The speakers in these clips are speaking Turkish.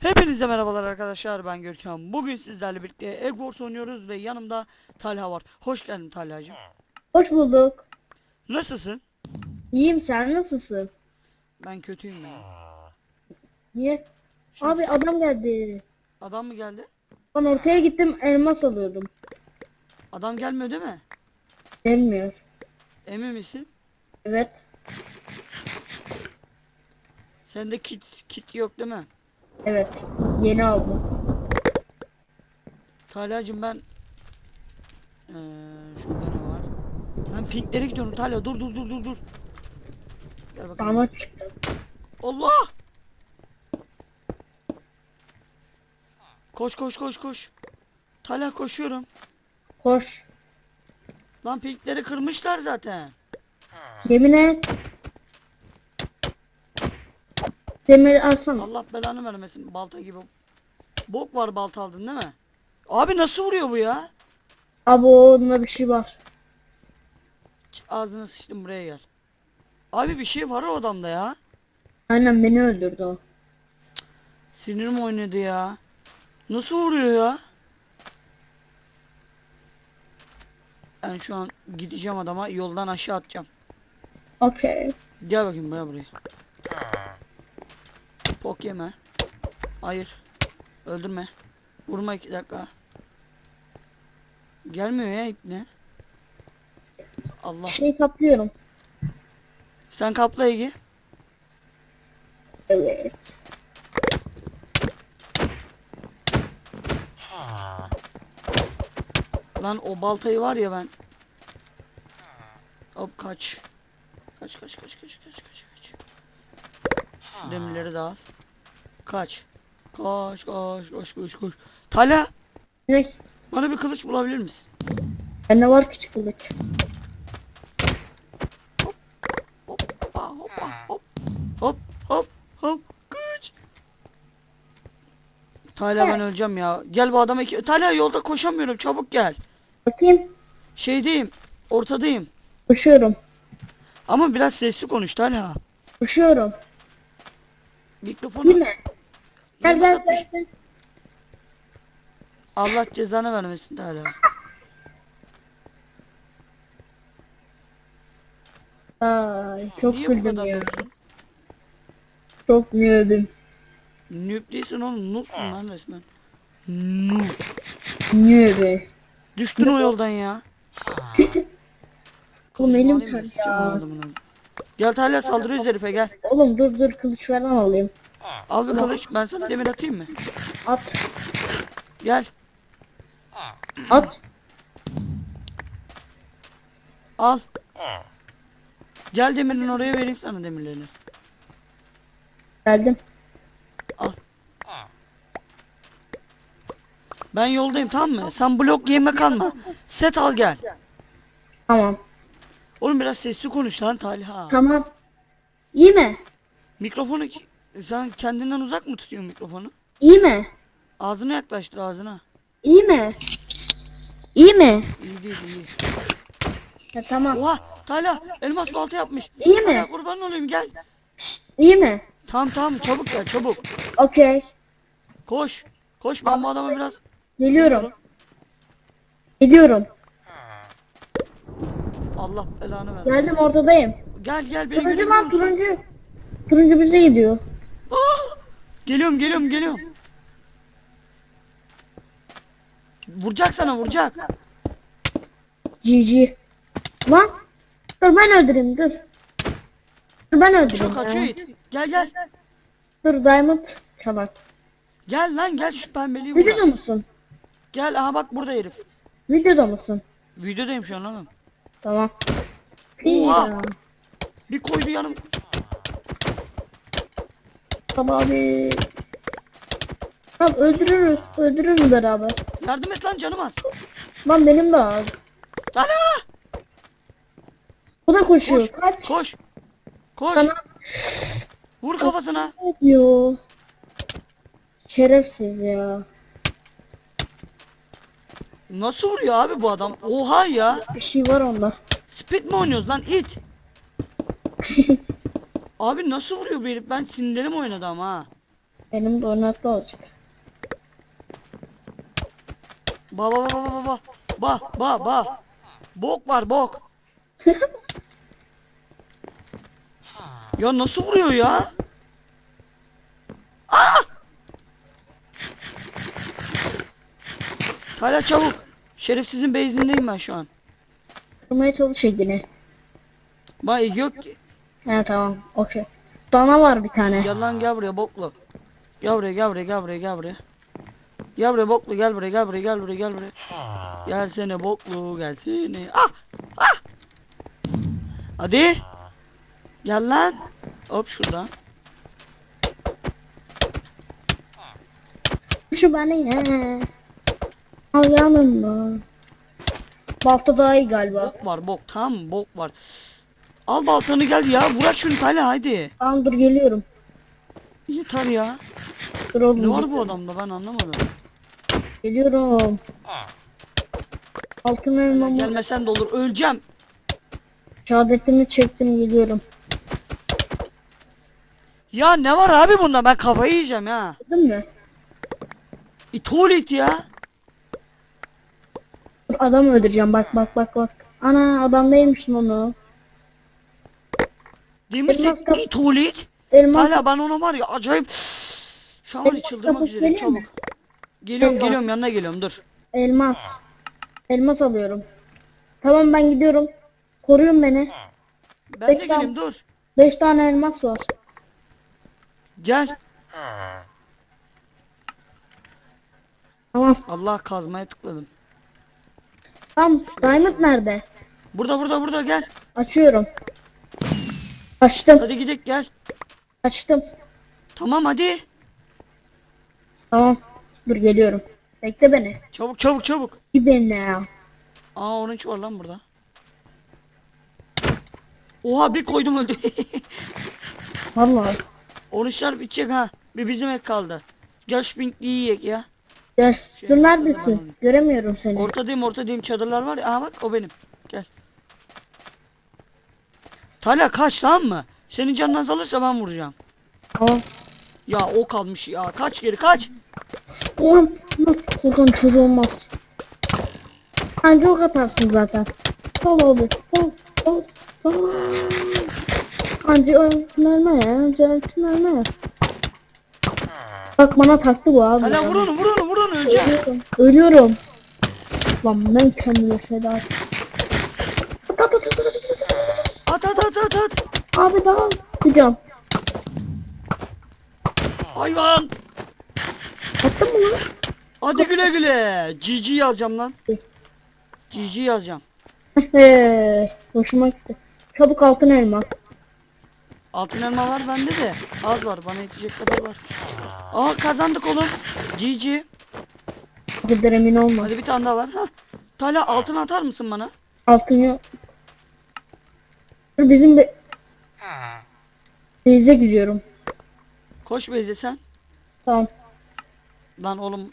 Hepinize merhabalar arkadaşlar ben Görkem. Bugün sizlerle birlikte Egg Wars oynuyoruz ve yanımda Talha var. Hoş geldin Talha'cığım. Hoş bulduk. Nasılsın? İyiyim sen nasılsın? Ben kötüyüm ya. Niye? Şimdi Abi adam geldi. adam mı geldi? Ben ortaya gittim elmas alıyordum. Adam gelmiyor değil mi? Gelmiyor. Emin misin? Evet. Sende kit kit yok değil mi? Evet. Yeni aldım. Talha'cığım ben ee, şurada ne var? Ben pinklere gidiyorum Talha dur dur dur dur dur. Gel bakalım. Bana çıktı. Allah! Koş koş koş koş. Talha koşuyorum. Koş. Lan pinkleri kırmışlar zaten. Yemin et. Demir alsana. Allah belanı vermesin balta gibi. Bok var balta aldın değil mi? Abi nasıl vuruyor bu ya? Abi onda bir şey var. Ç- Ağzına sıçtım buraya gel. Abi bir şey var o adamda ya. Aynen beni öldürdü o. Sinirim oynadı ya. Nasıl vuruyor ya? Ben şu an gideceğim adama yoldan aşağı atacağım. Okey. Gel bakayım buraya buraya. Pok yeme. Hayır. Öldürme. Vurma iki dakika. Gelmiyor ya ipne. Allah. Şey kaplıyorum. Sen kapla Ege. Evet. Lan o baltayı var ya ben. Hop kaç. Kaç kaç kaç kaç kaç kaç kaç. Şu demirleri de al. Kaç. Kaç kaç kaç kaç kaç. Tala Ne? bana bir kılıç bulabilir misin? Bende var küçük kılıç. Hoppa hoppa hop. Hop hop hop. Kaç. Tala ben öleceğim ya. Gel bu adama iki... Tala yolda koşamıyorum çabuk gel. Bakayım. Şeydeyim. Ortadayım. Koşuyorum. Ama biraz sesli konuş Tala. Koşuyorum. Mikrofonu mi? Gel gel gel. gel. Allah cezanı vermesin Teala. Ay çok Niye bu güldüm kadar ya. yoksun? Çok nöbüm. Noob değilsin oğlum. Noobsun lan resmen. Noob. Nöbe. Düştün o yoldan ya. Oğlum elim sıçacağım ya. ağzına. Gel Talha saldırıyoruz herife gel. Oğlum dur dur kılıç falan alayım. Al bir kılıç ben sana demir atayım mı? At. Gel. At. Al. Gel demirin oraya vereyim sana demirlerini. Geldim. Al. Ben yoldayım tamam mı? Sen blok yeme kalma. Set al gel. Tamam. Oğlum biraz sesli konuş lan Talha. Tamam. İyi mi? Mikrofonu ki- sen kendinden uzak mı tutuyorsun mikrofonu? İyi mi? Ağzına yaklaştır ağzına. İyi mi? İyi mi? İyi değil iyi. Ya, tamam. Oha Talha elmas balta yapmış. İyi mi? Talha, kurban olayım gel. İyi mi? Tamam tamam çabuk gel çabuk. Okey. Koş. Koş ben bu adama biraz. Geliyorum. Geliyorum. Allah belanı ver. Geldim ortadayım. Gel gel beni Turuncu lan musun? turuncu. Turuncu bize gidiyor. Aa! Geliyorum geliyorum geliyorum. Vuracak sana vuracak. GG. Lan. Dur ben öldüreyim dur. Dur ben öldüreyim. Çok kaçıyor ya. it. Gel gel. Dur diamond çalar. Gel lan gel şu pembeliği vur. Videoda mısın? Gel aha bak burada herif. Videoda mısın? Videodayım şu an oğlum. Tamam. Oha. Ya. Bir koydu yanım. Tamam abi. Tamam öldürürüz. Öldürürüz beraber. Yardım et lan canım az. Lan benim de az. Talha! Bu da koşuyor. Koş. Kaç. Koş. Koş. Sana Vur kafasına. ne diyor? Şerefsiz ya. Nasıl vuruyor abi bu adam? Oha ya. Bir şey var onda. Speed mi oynuyoruz lan it? abi nasıl vuruyor bu herif? Ben sinirlerim oynadı ama ha. Benim donatlı olacak. Ba ba ba ba ba ba. Ba ba ba. Bok var bok. ya nasıl vuruyor ya? Aa! Hala çabuk. Şerefsizin beyzindeyim ben şu an. Kırmaya çalış yine. Ege yok ki. He tamam. Okey. Dana var bir tane. Gel lan gel buraya boklu. Gel buraya gel buraya gel buraya gel buraya. Gel buraya boklu gel buraya gel buraya gel buraya gel buraya. Gelsene boklu gelsene. Ah! Ah! Hadi. Gel lan. Hop şuradan. Şu bana ne? Al yanımda. Balta daha iyi galiba. Bok var bok mı? bok var. Al baltanı gel ya. Bırak şunu Tala haydi. Tamam dur geliyorum. Yeter ya. Dur oğlum. Ne var bu adamda ben anlamadım. Geliyorum. Altın elmamı Gelmesen de olur. Öleceğim. şehadetimi çektim geliyorum. Ya ne var abi bunda? Ben kafayı yiyeceğim ya. Gördün mü? E, tuvalet ya. Adam öldüreceğim bak bak bak bak. Ana adam değilmiş onu. Demirsek Elmas kap- tuvalet. Elmas Hala ben ona var ya acayip şu an Elmas çıldırmak üzereyim mi? çabuk. Geliyorum Elmas. geliyorum yanına geliyorum dur. elmas. Elmas alıyorum. Tamam ben gidiyorum. Koruyun beni. Ben de Peki, geleyim dur. 5 tane elmas var. Gel. Tamam. Allah kazmaya tıkladım. Tamam. Diamond nerede? Burada burada burada gel. Açıyorum. Açtım. Hadi gidelim gel. Açtım. Tamam hadi. Tamam. Dur geliyorum. Bekle beni. Çabuk çabuk çabuk. Bir beni ya. Aa onun var lan burada. Oha bir koydum öldü. Vallahi. Oruçlar bitecek ha. Bir bizim ek kaldı. Gel şu pinkliği yiyek ya. Şey, Dur neredesin? Göremiyorum seni. Ortadayım ortadayım çadırlar var ya. Aa bak o benim. Gel. Tala kaç tamam mı? Senin canın azalırsa ben vuracağım. Tamam. Ya o kalmış ya. Kaç geri kaç. Ulan Furkan çocuğu olmaz. Anca ok atarsın zaten. Sol abi. Sol. Sol. Sol. Anca öğretmenme ya. Anca öğretmenme. Bak bana taktı bu abi. Ya. onu vur onu vur onu öleceğim. Ölüyorum. Ölüyorum. Lan ben kendime feda ettim. At, at, at, at, at, at. At at at at at. Abi daha gidiyorum. Hayvan. Attın mı lan? Hadi güle güle. GG yazacağım lan. GG yazacağım. Hoşuma gitti. Çabuk altın elma. Altın elma var bende de. Az var bana yetecek kadar var. Aa kazandık oğlum. GG. Gider emin olma. Hadi bir tane daha var. Ha. Tala altın atar mısın bana? Altın yok. Bizim be... Beyze gidiyorum. Koş Beyze sen. Tamam. Lan oğlum.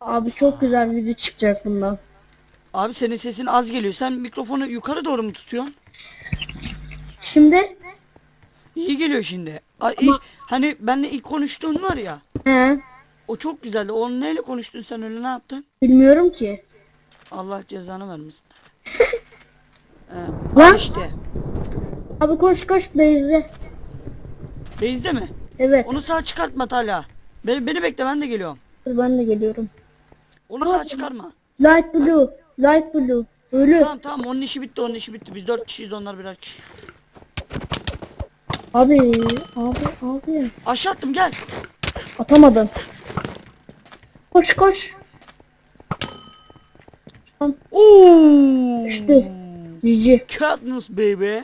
Abi çok güzel bir video çıkacak bundan. Abi senin sesin az geliyor. Sen mikrofonu yukarı doğru mu tutuyorsun? Şimdi İyi geliyor şimdi. Ay, ilk, hani benle ilk konuştuğun var ya. he O çok güzeldi. Onu neyle konuştun sen öyle ne yaptın? bilmiyorum ki. Allah cezanı vermesin. ee, Lan. işte. Abi koş koş Beyze. Beyzde mi? Evet. Onu sağ çıkartma Tala. Beni, beni bekle ben de geliyorum. Dur ben de geliyorum. Onu sağ çıkarma. Light blue. Light blue. Ölü. Tamam tamam onun işi bitti onun işi bitti. Biz dört kişiyiz onlar birer kişi. Abi. Abi. Abi. Aşağı attım gel. Atamadın. Koş koş. Oo. Düştü. Cici. Katniss baby.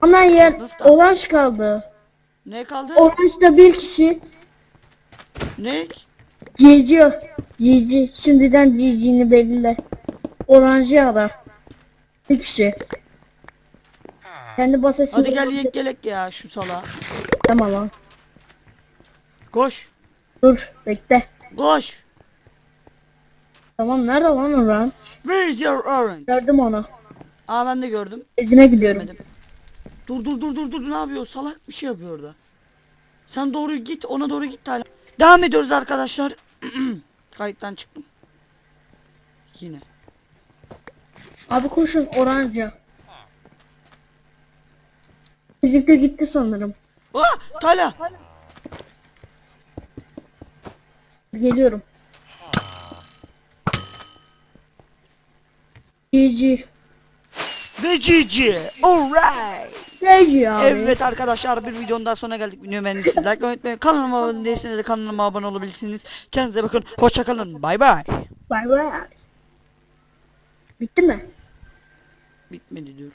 Ana yer. Nasıl? Orange kaldı. Ne kaldı? Orange'da bir kişi. Ne? Cici. Cici. Şimdiden Cici'ni belirle. Orange ara. Bir kişi. Kendi basasını Hadi gel yek gelek ya şu sala. Tamam lan. Koş. Dur bekle. Koş. Tamam nerede lan Orange? Where is your orange? Gördüm onu. Aa ben de gördüm. Ezine gidiyorum. Görmedim. Dur dur dur dur dur ne yapıyor? Salak bir şey yapıyor orada. Sen doğru git ona doğru git Talha. Devam ediyoruz arkadaşlar. Kayıttan çıktım. Yine. Abi koşun oranca. Bizimki gitti sanırım. Ah Talha. Geliyorum. GG. Ve GG. Alright. GG abi. Evet arkadaşlar bir videonun daha sonuna geldik. Videomu beğendiyseniz like unutmayın. Kanalıma abone değilseniz de kanalıma abone olabilirsiniz. Kendinize bakın. Hoşçakalın. Bay bay. Bay bay. Bitti mi? Bitmedi diyor.